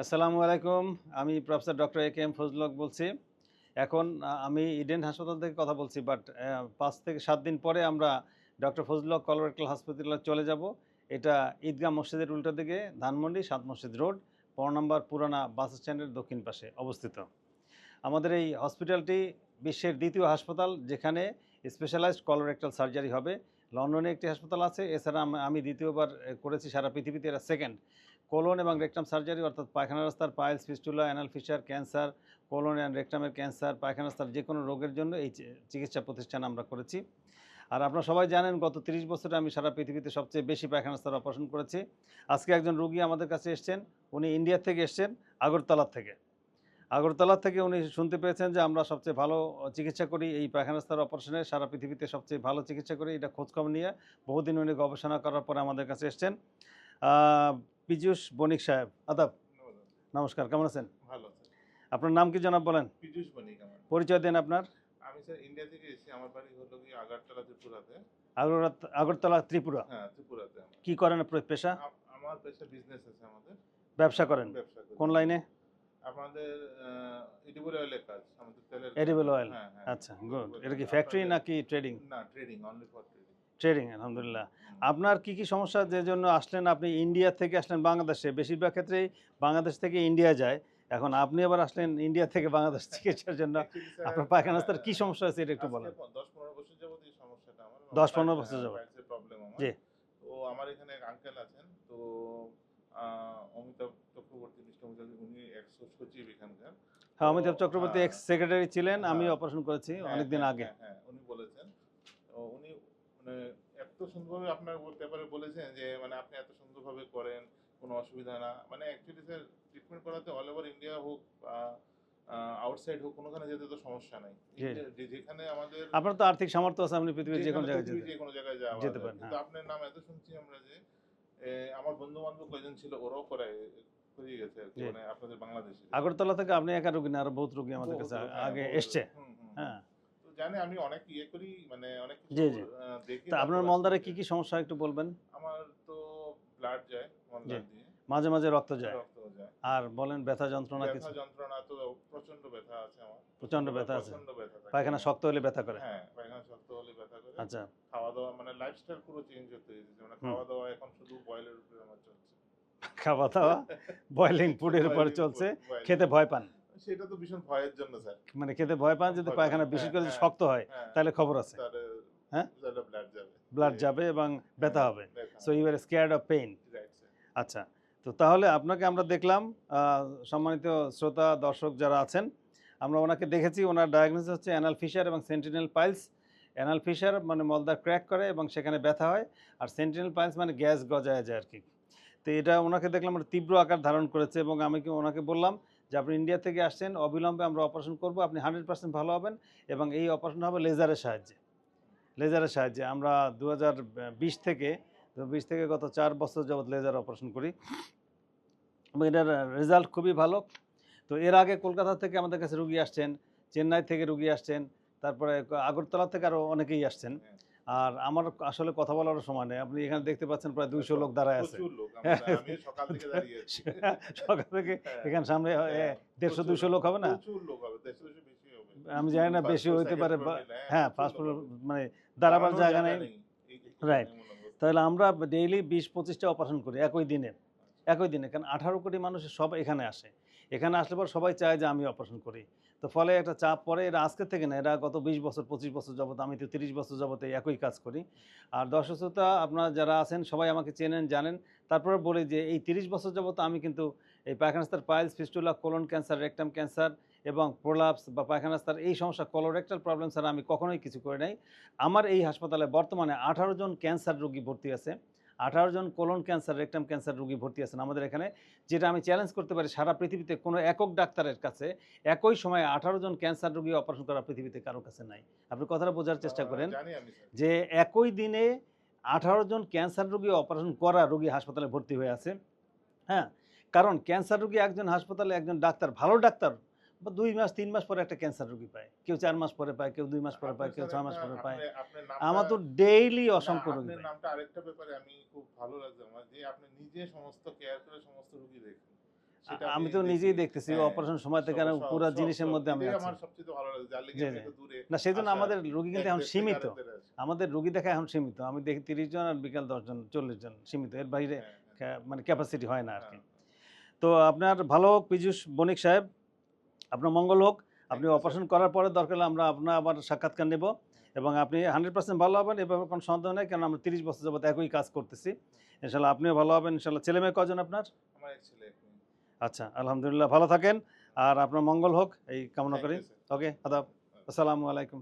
আসসালামু আলাইকুম। আমি professor doctor A K M ফজলক বলছি। এখন আমি ইডেন হাসপাতাল থেকে কথা বলছি, বাট পাঁচ থেকে সাত দিন পরে আমরা ডক্টর ফজলক কলোরেক্টাল হাসপাতালে চলে যাব। এটা ঈদগাহ মসজিদের উল্টো দিকে, ধানমন্ডি, সাত মসজিদ রোড পনেরো নম্বর পুরানা বাস স্ট্যান্ডের দক্ষিণ পাশে অবস্থিত। আমাদের এই হসপিটালটি বিশ্বের দ্বিতীয় হাসপাতাল, যেখানে স্পেশালাইজড কলোরেক্টাল সার্জারি হবে। লন্ডনে একটি হাসপাতাল আছে, এছাড়া আমি দ্বিতীয়বার করেছি সারা পৃথিবীতে এটা সেকেন্ড। কোলন এবং রেকটাম সার্জারি, অর্থাৎ পায়খানা রাস্তার piles fistula anal fissure, cancer, colon and রেকটামের cancer পায়খানা রাস্তার যে কোনো রোগের জন্য এই চিকিৎসা প্রতিষ্ঠান আমরা করেছি। আর আপনারা সবাই জানেন, গত তিরিশ বছরে আমি সারা পৃথিবীতে সবচেয়ে বেশি পায়খানা রাস্তার অপারেশন করেছি। আজকে একজন রুগী আমাদের কাছে এসছেন, উনি ইন্ডিয়া থেকে এসছেন, আগরতলার থেকে। আগরতলা থেকে উনি শুনতে পেয়েছেন যে আমরা সবচেয়ে ভালো চিকিৎসা করি এই পায়খানা রাস্তার অপারেশনে, সারা পৃথিবীতে সবচেয়ে ভালো চিকিৎসা করি, এটা খোঁজখবর নিয়ে। বহুদিন উনি গবেষণা করার পরে আমাদের কাছে এসছেন। পীযূষ বণিক সাহেব। আদাব। নমস্কার। কেমন আছেন? ভালো আপনার নাম কি জনাব বলেন? পীযুষ বণিক আমার। পরিচয় দেন আপনার। আমি স্যার ইন্ডিয়া থেকে এসেছি। আমার বাড়ি হলো কি আগারতলা ত্রিপুরাতে। আগরত- আগরতলা ত্রিপুরা। হ্যাঁ ত্রিপুরাতে কি করেন আপনার পেশা? আমার পেশা বিজনেস আছে আমাদের। ব্যবসা করেন? কোন লাইনে? আমাদের এডিবল অয়েলের কাজ। আমাদের তেলের Edible oil? হ্যাঁ হ্যাঁ। আচ্ছা গুড এটা কি ফ্যাক্টরি নাকি ট্রেডিং না ট্রেডিং অনলি ফর ট্রেডিং আলহামদুলিল্লাহ আপনার কি কি সমস্যা যে জন্য আসলেন আপনি ইন্ডিয়া থেকে আসলেন বাংলাদেশে? বেশিরভাগ ক্ষেত্রেই বাংলাদেশ থেকে ইন্ডিয়া যায়। এখন আপনি আবার আসলেন ইন্ডিয়া থেকে বাংলাদেশ চিকিৎসার জন্য। আপনার পায়খানা রাস্তার কি সমস্যা আছে এটা একটু বলেন। দশ পনেরো বছর যাবত এই সমস্যাটা আমার। 10-15 বছর যাবত। প্রবলেম আমার। জি। তো আমার এখানে এক আঙ্কেল আছেন। তো অমিতাভ চক্রবর্তী উনি সচিব এখানকার। হ্যাঁ অমিতাভ চক্রবর্তী হ্যাঁ। এক্স সেক্রেটারি ছিলেন আমি হ্যাঁ। অপারেশন করেছি হ্যাঁ, অনেকদিন হ্যাঁ, আগে। হ্যাঁ, হ্যাঁ, উনি বলেছেন তো উনি মানে এত সুন্দরভাবে আপনার ব্যাপারে বলেছেন যে মানে আপনি এত সুন্দরভাবে করেন কোনো অসুবিধা না। মানে অ্যাকচুয়ালি স্যার ট্রিটমেন্ট করাতে অল ওভার ইন্ডিয়া হোক বা আউটসাইড হোক কোনোখানে যেতে তো সমস্যা নাই। যেখানে আমাদের আপনার তো আর্থিক সামর্থ্য আছে আপনি পৃথিবীর যে কোনো জায়গায় যেতে যে কোনো জায়গায় যাওয়া যেতে পারেন, কিন্তু হ্যাঁ। আপনার নাম এত শুনছি আমরা যে আমার বন্ধু বান্ধব কয়জন ছিল ওরাও করে হয়ে গেছে মানে আপনাদের বাংলাদেশে আগরতলা থেকে আপনি একা রুগী না আরও বহুত রুগী আমাদের কাছে আগে এসছে। হ্যাঁ। জানি আমি অনেক ইয়ে করি মানে অনেক জি, জি। দেখি তা আপনার মলদারে কি কি সমস্যা একটু বলবেন? আমার তো ব্লাড যায় মলদার দিয়ে। মাঝে মাঝে রক্ত যায়। রক্ত যায়। আর বলেন ব্যথা যন্ত্রণা ব্যথা কিছু? যন্ত্রণা তো প্রচণ্ড ব্যথা আছে আমার। প্রচণ্ড ব্যথা আছে। ব্যথা। পায়খানা শক্ত হলে ব্যথা করে। হ্যাঁ পায়খানা শক্ত হলে ব্যথা করে। আচ্ছা। খাওয়া দাওয়া মানে লাইফস্টাইল পুরো চেঞ্জ হতে হয়েছে। মানে খাওয়া দাওয়া এখন শুধু বয়লের উপরে আমার চলছে। খাওয়া দাওয়া বয়লিং ফুডের উপর চলছে। খেতে ভয় পান? সেটা তো ভীষণ ভয়ের জন্য স্যার। মানে খেতে ভয় পান যদি পায়খানা বিশেষ হ্যাঁ, করে হ্যাঁ। শক্ত হয় হ্যাঁ। তাহলে খবর আছে। হ্যাঁ? ব্লাড যাবে। ব্লাড যাবে এবং ব্যথা হবে। So you are scared of pain আচ্ছা তো তাহলে আপনাকে আমরা দেখলাম সম্মানিত শ্রোতা দর্শক যারা আছেন আমরা ওনাকে দেখেছি ওনার ডায়াগনোসিস হচ্ছে অ্যানাল ফিশার এবং সেন্টিনেল পাইলস অ্যানাল ফিশার মানে মলদার ক্র্যাক করে এবং সেখানে ব্যথা হয় আর সেন্টিনেল পাইলস মানে গ্যাস গজায় যায় আর কি তো এটা ওনাকে দেখলাম তীব্র আকার ধারণ করেছে এবং আমি কি ওনাকে বললাম যে আপনি ইন্ডিয়া থেকে আসছেন, অবিলম্বে আমরা অপারেশন করব, আপনি হান্ড্রেড পার্সেন্ট ভালো হবেন এবং এই অপারেশন হবে লেজারের সাহায্যে। লেজারের সাহায্যে। আমরা দু থেকে বিশ থেকে গত চার বছর যাবৎ লেজার অপারেশন করি। এবং এটার রেজাল্ট খুবই ভালো। তো এর আগে কলকাতা থেকে আমাদের কাছে রুগী আসছেন, চেন্নাই থেকে রুগী আসছেন, তারপরে আগরতলা থেকে আরও অনেকেই আসছেন। হ্যাঁ। আর আমার আসলে কথা বলার সময় নেই। আপনি এখানে দেখতে পাচ্ছেন প্রায় দুইশো লোক দাঁড়ায় আছে। আমি সকাল থেকে হ্যাঁ। এখানে সামনে হ্যাঁ, দেড়শো দুশো লোক হবে না? আমি জানি না বেশি হইতে পারে হ্যাঁ ফার্স্ট মানে দাঁড়াবার জায়গা নেই। অবস্থা। তাহলে আমরা ডেইলি বিশ পঁচিশটা অপারেশন করি একই দিনে। একই দিনে কারণ আঠারো কোটি মানুষ সব এখানে আসে। এখানে আসলে পর সবাই চায় যে আমি অপারেশন করি। তো ফলে একটা চাপ পড়ে এরা আজকে থেকে না এরা গত বিশ বছর, পঁচিশ বছর যাবত আমি তো তিরিশ বছর যাবতে একই কাজ করি। আর দর্শক শ্রোতা, আপনারা যারা আছেন, সবাই আমাকে চেনেন, জানেন। তারপরে বলি যে এই তিরিশ বছর যাবত আমি কিন্তু এই পায়খানাস্তার piles, fistula, colon cancer, rectum cancer এবং প্রোলাপস বা পায়খানাস্তার এই সমস্যা কলোরেক্টাল প্রবলেম ছাড়া আমি কখনোই কিছু করে নাই। আমার এই হাসপাতালে বর্তমানে আঠারো জন ক্যান্সার রোগী ভর্তি আছে। আঠারো জন কোলন ক্যান্সার রেকটাম ক্যান্সার রোগী ভর্তি আছেন আমাদের এখানে যেটা আমি চ্যালেঞ্জ করতে পারি সারা পৃথিবীতে কোনো একক ডাক্তারের কাছে একই সময়ে আঠারো জন ক্যান্সার রোগী অপারেশন করা পৃথিবীতে কারও কাছে নাই। আপনি কথাটা বোঝার চেষ্টা করেন যে একই দিনে আঠারো জন ক্যান্সার রোগী অপারেশন করা রোগী হাসপাতালে ভর্তি হয়ে আছে। হ্যাঁ কারণ ক্যান্সার রোগী একজন হাসপাতালে একজন ডাক্তার ভালো ডাক্তার বা দুই মাস তিন মাস পরে একটা ক্যান্সার রোগী পায়। কেউ চার মাস পরে পায় কেউ দুই মাস পরে পায় কেউ ছয় মাস পরে পায়। আমার তো ডেইলি অসংখ্য রোগী নামটা আরেকটা ব্যাপারে আমি খুব ভালো লাগছে আমার যে আপনি নিজে সমস্ত কেয়ার করে সমস্ত রোগী দেখেন। আমি তো নিজেই দেখতেছি হ্যাঁ, অপারেশন সময় থেকে পুরো জিনিসের মধ্যে আমি না সেই জন্য আমাদের রোগী কিন্তু এখন সীমিত। আমাদের রোগী দেখা এখন সীমিত। আমি দেখি তিরিশ জন আর বিকাল দশ জন চল্লিশ জন সীমিত। এর বাইরে হ্যাঁ, হ্যাঁ, মানে ক্যাপাসিটি হয় না আর কি। হ্যাঁ। তো আপনার ভালো পীযুষ বণিক সাহেব আপনার মঙ্গল হোক। আপনি অপারেশন করার পরে দরকার হলে আমরা আপনার আবার সাক্ষাৎকার নেব এবং আপনি হান্ড্রেড পার্সেন্ট ভালো হবেন এ ব্যাপারে কোনো সন্দেহ নেই কারণ আমরা তিরিশ বছর যাবত একই কাজ করতেছি। ইনশাল্লাহ আপনিও ভালো হবেন ইনশাল্লাহ ছেলে মেয়ে কজন আপনার? ছেলে আচ্ছা আলহামদুলিল্লাহ ভালো থাকেন। আর আপনার মঙ্গল হোক এই কামনা করি। ওকে আদাব। আসসালামু আলাইকুম।